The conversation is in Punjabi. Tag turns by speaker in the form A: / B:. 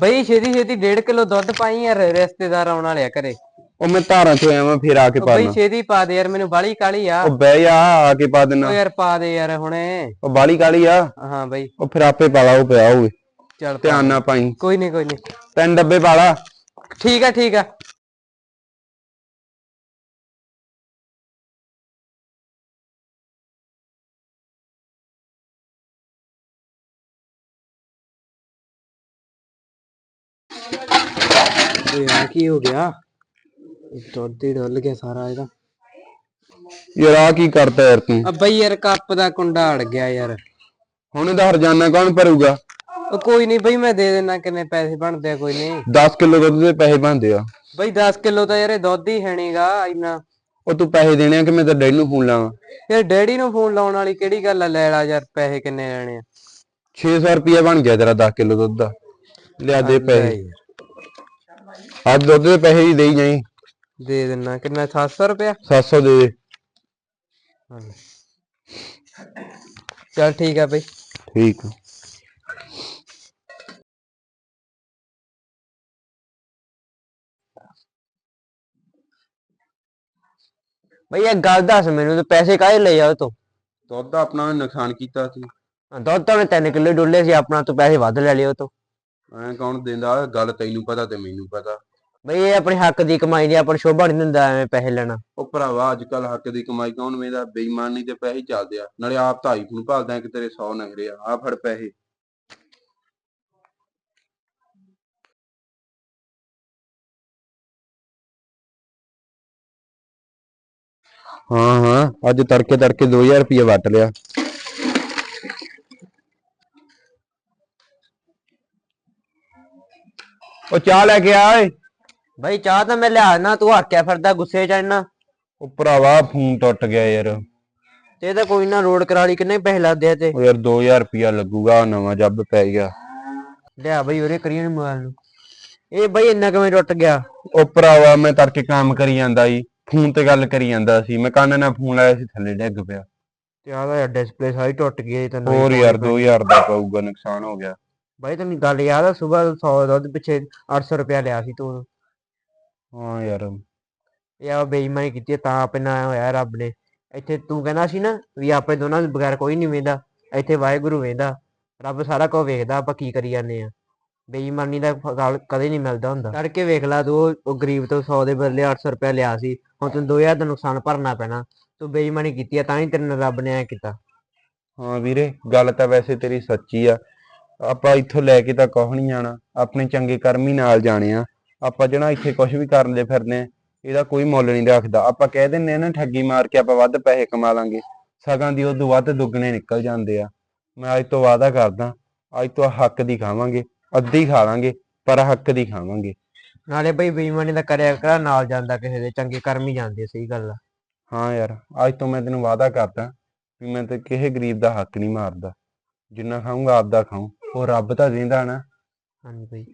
A: ਬਈ ਛੇਤੀ ਛੇਤੀ 1.5 ਕਿਲੋ ਦੁੱਧ ਪਾਈ ਯਾਰ ਰਿਸ਼ਤੇਦਾਰ ਆਉਣ ਵਾਲੇ ਆ ਘਰੇ।
B: ਉਹ ਮੈਂ ਧਾਰਾਂ ਚੋਂ ਆਇਆ ਮੈਂ ਫੇਰ ਆ ਕੇ ਪਾ
A: ਬਈ
B: ਦੇਣਾ
A: ਛੇਤੀ ਪਾ ਦੇ ਯਾਰ ਮੈਨੂੰ ਬਾਲੀ ਕਾਲੀ ਆ।
B: ਉਹ ਬਹਿ ਜਾ ਆ ਕੇ ਪਾ ਦੇਣਾ
A: ਯਾਰ ਪਾ ਦੇ ਯਾਰ ਹੁਣੇ।
B: ਉਹ ਬਾਲੀ ਕਾਲੀ ਆ।
A: ਹਾਂ ਬਈ।
B: ਉਹ ਫਿਰ ਆਪੇ ਪਾ ਲਾ ਉਹ ਪਿਆ ਹੋਵੇ।
A: ਚੱਲ ਪਾ।
B: ਧਿਆਨ ਨਾਲ ਪਾਈ।
A: ਕੋਈ ਨਹੀਂ ਕੋਈ ਨਹੀਂ
B: ਤਿੰਨ ਡੱਬੇ ਪਾ ਲਾ
A: ਠੀਕ ਆ ਠੀਕ ਆ। ਓਏ ਆ ਕੀ ਹੋ ਗਿਆ? ਦੁੱਧ ਹੀ ਡੁੱਲ ਗਿਆ ਸਾਰਾ ਇਹਦਾ।
B: ਯਾਰ ਆ ਕੀ ਕਰਤਾ ਯਾਰ ਤੂੰ?
A: ਆ ਬਈ ਯਾਰ ਕੱਪ ਦਾ ਕੁੰਡਾ ਅੜ ਗਿਆ ਯਾਰ।
B: ਹੁਣ ਇਹਦਾ ਹਰਜਾਨਾ ਕੌਣ ਭਰੂਗਾ?
A: ਉਹ ਕੋਈ ਨਹੀਂ ਬਈ ਮੈਂ ਦੇ ਦੇਣਾ ਕਿੰਨੇ ਪੈਸੇ ਬਣਦੇ ਆ ਕੋਈ ਨਹੀਂ।
B: 10 ਕਿਲੋ ਦੁੱਧ ਦੇ ਪੈਸੇ ਬਣਦੇ ਆ।
A: ਬਈ 10 ਕਿਲੋ ਤਾਂ ਯਾਰ ਇਹ ਦੁੱਧ ਹੀ ਹੈਣੀਗਾ ਇੰਨਾ।
B: ਉਹ ਤੂੰ ਪੈਸੇ ਦੇਣੇ ਆ ਕਿ ਮੈਂ ਤਾਂ ਡੈਡੀ ਨੂੰ ਫੋਨ ਲਾਵਾਂ?
A: ਯਾਰ ਡੈਡੀ ਨੂੰ ਫੋਨ ਲਾਉਣ ਵਾਲੀ ਕਿਹੜੀ ਗੱਲ ਆ? ਲੈ ਲਾ ਯਾਰ ਪੈਸੇ ਕਿੰਨੇ ਲੈਣੇ ਆ?
B: 600 ਰੁਪਇਆ ਬਣ ਗਿਆ ਤੇਰਾ 10 ਕਿਲੋ ਦੁੱਧ ਦਾ। ਲਿਆ ਦੇ ਪੈਸੇ। ਅੱਜ ਦੁੱਧ ਦੇ ਪੈਸੇ ਹੀ ਦੇਈ ਜਾਈ।
A: ਦੇ ਦੇਣਾ ਕਿੰਨਾ? 700 ਰੁਪਇਆ?
B: 700 ਦੇ ਦੇ।
A: ਚਲ ਠੀਕ ਆ ਬਈ।
B: ਠੀਕ ਆ।
A: ਬਈ ਇਹ ਗੱਲ ਦੱਸ ਮੈਨੂੰ ਤੇ ਪੈਸੇ ਕਾਹਦੇ ਲਈ ਆ ਉਹ ਤੋਂ?
B: ਦੁੱਧ ਦਾ ਆਪਣਾ ਨੁਕਸਾਨ ਕੀਤਾ ਸੀ।
A: ਦੁੱਧ ਤਾਂ ਮੈਂ 3 ਕਿਲੋ ਡੋਲੇ ਸੀ ਆਪਣਾ ਤੂੰ ਪੈਸੇ ਵੱਧ ਲੈ ਲਿਓ ਤੋਂ।
B: ਐਂ ਕੌਣ ਦਿੰਦਾ? ਗੱਲ ਤੈਨੂੰ ਪਤਾ ਤੇ ਮੈਨੂੰ ਪਤਾ।
A: ਬਈ ਇਹ ਆਪਣੇ ਹੱਕ ਦੀ ਕਮਾਈ ਦੀ ਆਪਣ ਸ਼ੋਭਾ ਨਹੀਂ ਦਿੰਦਾ ਐਵੇਂ ਪੈਸੇ ਲੈਣਾ।
B: ਉਹ ਭਰਾਵਾ ਅੱਜ ਕੱਲ ਹੱਕ ਦੀ ਕਮਾਈ ਕੌਣ ਵੇਂਦਾ? ਬੇਈਮਾਨੀ ਤੇ ਪੈਸੇ ਚੱਲਦੇ ਆ। ਨਾਲੇ ਆਪ ਤਾਂ ਆਈਫੋਨ ਭਾਲਦਾ ਕਿ ਤੇਰੇ 100 ਨਖਰੇ ਆ। ਆ ਫੜ ਪੈਸੇ। ਹਾਂ ਹਾਂ ਅੱਜ ਤੜਕੇ ਤੜਕੇ 2000 ਰੁਪਏ ਵਟ ਲਿਆ। ਉਹ ਚਾਹ ਲੈ ਕੇ ਆ ਓਏ।
A: ਬਈ ਚਾਹ ਤਾਂ ਮੈਂ ਲਿਆ ਨਾ ਤੂੰ ਹੱਕਿਆ ਫਿਰਦਾ ਗੁੱਸੇ ਚ ਇੰਨਾ।
B: ਉਹ ਭਰਾਵਾ ਫੋਨ ਟੁੱਟ ਗਿਆ ਯਾਰ।
A: ਤੇ ਤਾਂ ਕੋਈ ਨਾ ਰੋਡ ਕਰਾ ਲਈ ਕਿੰਨੇ ਪੈਸੇ ਲੱਗਦੇ ਆ ਤੇ।
B: ਉਹ ਯਾਰ 2000 ਰੁਪਿਆ ਲੱਗੂਗਾ ਨਵਾਂ ਜੱਬ ਪੈ ਗਿਆ।
A: ਲਿਆ ਬਈ ਉਹਰੇ ਕਰੀਏ ਮੋਬਾਈਲ ਨੂੰ। ਇਹ ਬਈ ਇੰਨਾ ਕਿਵੇਂ ਟੁੱਟ ਗਿਆ?
B: ਉਹ ਭਰਾਵਾ ਮੈਂ ਤੜਕੇ ਕੰਮ ਕਰੀ ਜਾਂਦਾ ਸੀ ਫੋਨ ਤੇ ਗੱਲ ਕਰੀ ਜਾਂਦਾ ਸੀ। ਮੈਂ ਕੰਨ ਨਾਲ ਫੋਨ ਲਾਇਆ ਸੀ ਥੱਲੇ ਡਿੱਗ ਪਿਆ।
A: ਤੇ ਆਦਾ ਡਿਸਪਲੇ ਸਾਰੀ ਟੁੱਟ ਗਈ ਤਾਂ
B: ਹੋਰ ਯਾਰ
A: ਪੈਣੀ।
B: 2000 ਦਾ ਪਊਗਾ ਨੁਕਸਾਨ ਹੋ ਗਿਆ।
A: ਬਾਈ ਤੈਨੂੰ ਗੱਲ ਯਾਦ ਆ ਸਵੇਰ 100 ਦੁੱਧ ਪਿੱਛੇ 800 ਰੁਪਇਆ ਲਿਆ ਸੀ ਤੂੰ।
B: ਹਾਂ ਯਾਰ।
A: ਆ ਬੇਈਮਾਨੀ ਕੀਤੀ ਆ, ਤਾਂ ਆਪੇ ਨਾ ਹੋਇਆ ਰੱਬ ਨੇ। ਇੱਥੇ ਤੂੰ ਕਹਿੰਦਾ ਸੀ ਨਾ ਵੀ ਆਪਣੇ ਦੋਨਾਂ ਦੇ ਬਗੈਰ ਕੋਈ ਨਹੀਂ ਵੇਂਦਾ ਇੱਥੇ ਵਾਹਿਗੁਰੂ ਵੇਂਦਾ। ਰੱਬ ਸਾਰਾ ਕੁਝ ਵੇਖਦਾ ਆਪਾਂ ਕੀ ਕਰੀ ਜਾਂਦੇ ਆ। ਬੇਈਮਾਨੀ ਦਾ ਫਲ ਕਦੇ ਨਹੀਂ ਮਿਲਦਾ ਹੁੰਦਾ। ਕਰਕੇ ਵੇਖ ਲਾ ਤੂੰ ਉਹ- ਉਹ ਗਰੀਬ ਤੋਂ 100 ਦੇ ਬਦਲੇ 800 ਰੁਪਇਆ ਲਿਆ ਸੀ। ਹੁਣ ਤੈਨੂੰ 2000 ਦਾ ਨੁਕਸਾਨ ਭਰਨਾ ਪੈਣਾ। ਤੂੰ ਬੇਈਮਾਨੀ ਕੀਤੀ ਆ ਤਾਂ ਹੀ ਤੇਰੇ ਨਾਲ ਰੱਬ ਨੇ ਐ ਕੀਤਾ।
B: ਹਾਂ ਵੀਰੇ ਗੱਲ ਤਾਂ ਵੈਸੇ ਤੇਰੀ ਸੱਚੀ ਆ। ਆਪਾਂ ਇੱਥੋਂ ਲੈ ਕੇ ਤਾਂ ਕੁਛ ਨਹੀਂ ਜਾਣਾ ਆਪਣੇ ਚੰਗੇ ਕਰਮ ਹੀ ਨਾਲ ਜਾਣੇ ਆ। ਆਪਾਂ ਜਿਹੜਾ ਇੱਥੇ ਕੁਝ ਵੀ ਕਰਨ ਦੇ ਫਿਰਦੇ ਆ ਇਹਦਾ ਕੋਈ ਮੁੱਲ ਨਹੀਂ ਰੱਖਦਾ। ਆਪਾਂ ਕਹਿ ਦਿੰਨੇ ਆ ਨਾ ਠੱਗੀ ਮਾਰ ਕੇ ਆਪਾਂ ਵੱਧ ਪੈਸੇ ਕਮਾ ਲਾਂਗੇ ਸਗਾਂ ਦੀ ਉਦੋਂ ਵੱਧ ਦੁੱਗਣੇ ਨਿਕਲ ਜਾਂਦੇ ਆ। ਮੈਂ ਅੱਜ ਤੋਂ ਵਾਅਦਾ ਕਰਦਾ ਅੱਜ ਤੋਂ ਹੱਕ ਦੀ ਖਾਵਾਂਗੇ ਅੱਧੀ ਖਾ ਲਾਂਗੇ ਪਰ ਹੱਕ ਦੀ ਖਾਵਾਂਗੇ।
A: ਨਾਲੇ ਬਈ ਬੇਈਮਾਨੀ ਦਾ ਕਰਿਆ ਕਰ ਨਾਲ ਜਾਂਦਾ ਕਿਸੇ ਦੇ ਚੰਗੇ ਕਰਮ ਹੀ ਜਾਂਦੇ ਸਹੀ ਗੱਲ ਆ।
B: ਹਾਂ ਯਾਰ ਅੱਜ ਤੋਂ ਮੈਂ ਤੈਨੂੰ ਵਾਅਦਾ ਕਰਦਾ ਵੀ ਮੈਂ ਤੇ ਕਿਸੇ ਗਰੀਬ ਦਾ ਹੱਕ ਨਹੀਂ ਮਾਰਦਾ। ਜਿੰਨਾ ਖਾਊਂਗਾ ਆਪਦਾ ਖਾਊਂ। ਉਹ ਰੱਬ ਤਾਂ ਦਿੰਦਾ ਨਾ।
A: ਹਾਂਜੀ ਬਈ